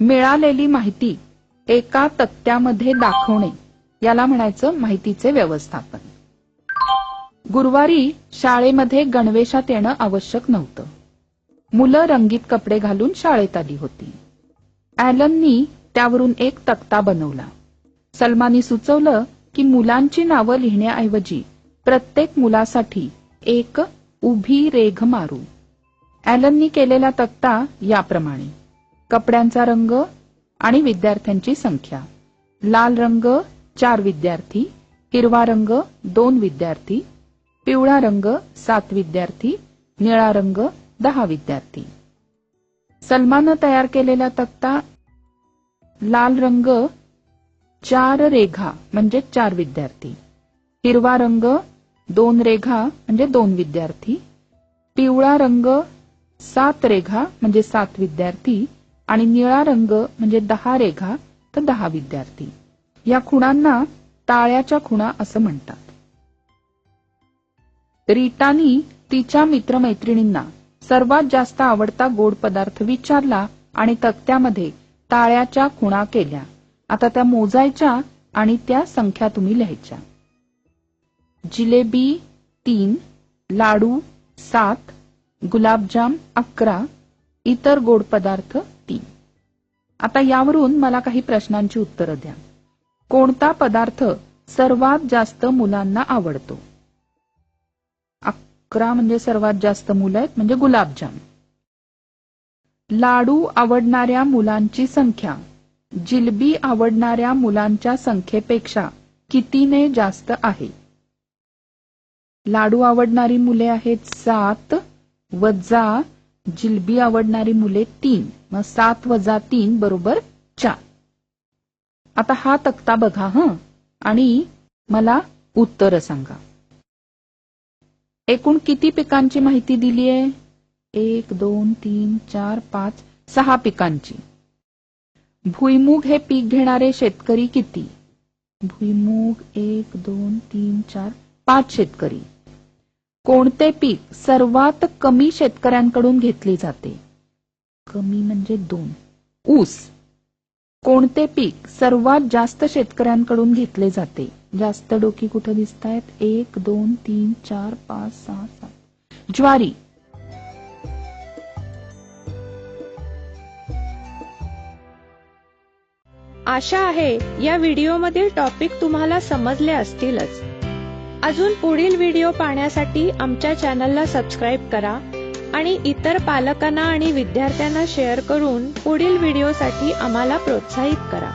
मिळालेली माहिती एका तक्त्यामध्ये दाखवणे याला म्हणायचं माहितीचे व्यवस्थापन. गुरुवारी शाळेमध्ये गणवेशात येणं आवश्यक नव्हतं. मुलं रंगीत कपडे घालून शाळेत आली होती. ॲलननी त्यावरून एक तक्ता बनवला. सलमानी सुचवलं की मुलांची नावं लिहिण्याऐवजी प्रत्येक मुलासाठी एक उभी रेघ मारू. ॲलननी केलेला तक्ता याप्रमाणे. कपड्यांचा रंग आणि विद्यार्थ्यांची संख्या. लाल रंग चार विद्यार्थी. हिरवा रंग दोन विद्यार्थी. पिवळा रंग सात विद्यार्थी. निळा रंग दहा विद्यार्थी. सलमानं तयार केलेला तक्ता लाल रंग चार रेघा म्हणजे चार विद्यार्थी. हिरवा रंग दोन रेघा म्हणजे दोन विद्यार्थी. पिवळा रंग सात रेघा म्हणजे सात विद्यार्थी. आणि निळा रंग म्हणजे दहा रेघा तर दहा विद्यार्थी. या खुणांना टाळ्याच्या खुणा असं म्हणतात. रीटानी तिच्या मित्रमैत्रिणींना सर्वात जास्त आवडता गोड पदार्थ विचारला आणि तक्त्यामध्ये टाळ्याच्या खुणा केल्या. आता त्या मोजायच्या आणि त्या संख्या तुम्ही लिहायच्या. जिलेबी तीन लाडू सात गुलाबजाम अकरा इतर गोड पदार्थ आता यावरून मला काही प्रश्नांची उत्तरं द्या. कोणता पदार्थ सर्वात जास्त मुलांना आवडतो? अकरा म्हणजे सर्वात जास्त मुलं आहेत म्हणजे गुलाबजाम. लाडू आवडणाऱ्या मुलांची संख्या. जिलबी आवडणाऱ्या मुलांच्या संख्येपेक्षा कितीने जास्त आहे? लाडू आवडणारी मुले आहेत सात वजा जिलबी आवडणारी मुले तीन मग सात वजा तीन बरोबर चार. आता हा तक्ता बघा ह. आणि मला उत्तर सांगा. एकूण किती पिकांची माहिती दिली आहे? एक दोन तीन चार पाच सहा पिकांची. भुईमुग हे पीक घेणारे शेतकरी किती? भुईमुग एक दोन तीन चार पाच शेतकरी. कोणते पीक सर्वात कमी शेतकऱ्यांकडून घेतले जाते? कमी म्हणजे दोन. ऊस. कोणते पीक सर्वात जास्त शेतकऱ्यांकडून घेतले जाते? जास्त डोकी कुठं दिसत आहेत एक दोन तीन चार पाच सहा सात. ज्वारी. आशा आहे या व्हिडिओमधील टॉपिक तुम्हाला समजले असतीलच. अजून पुढील व्हिडिओ पाहण्यासाठी आमच्या चॅनलला सबस्क्राईब करा आणि इतर पालकांना आणि विद्यार्थ्यांना शेअर करून पुढील व्हिडिओसाठी आम्हाला प्रोत्साहित करा.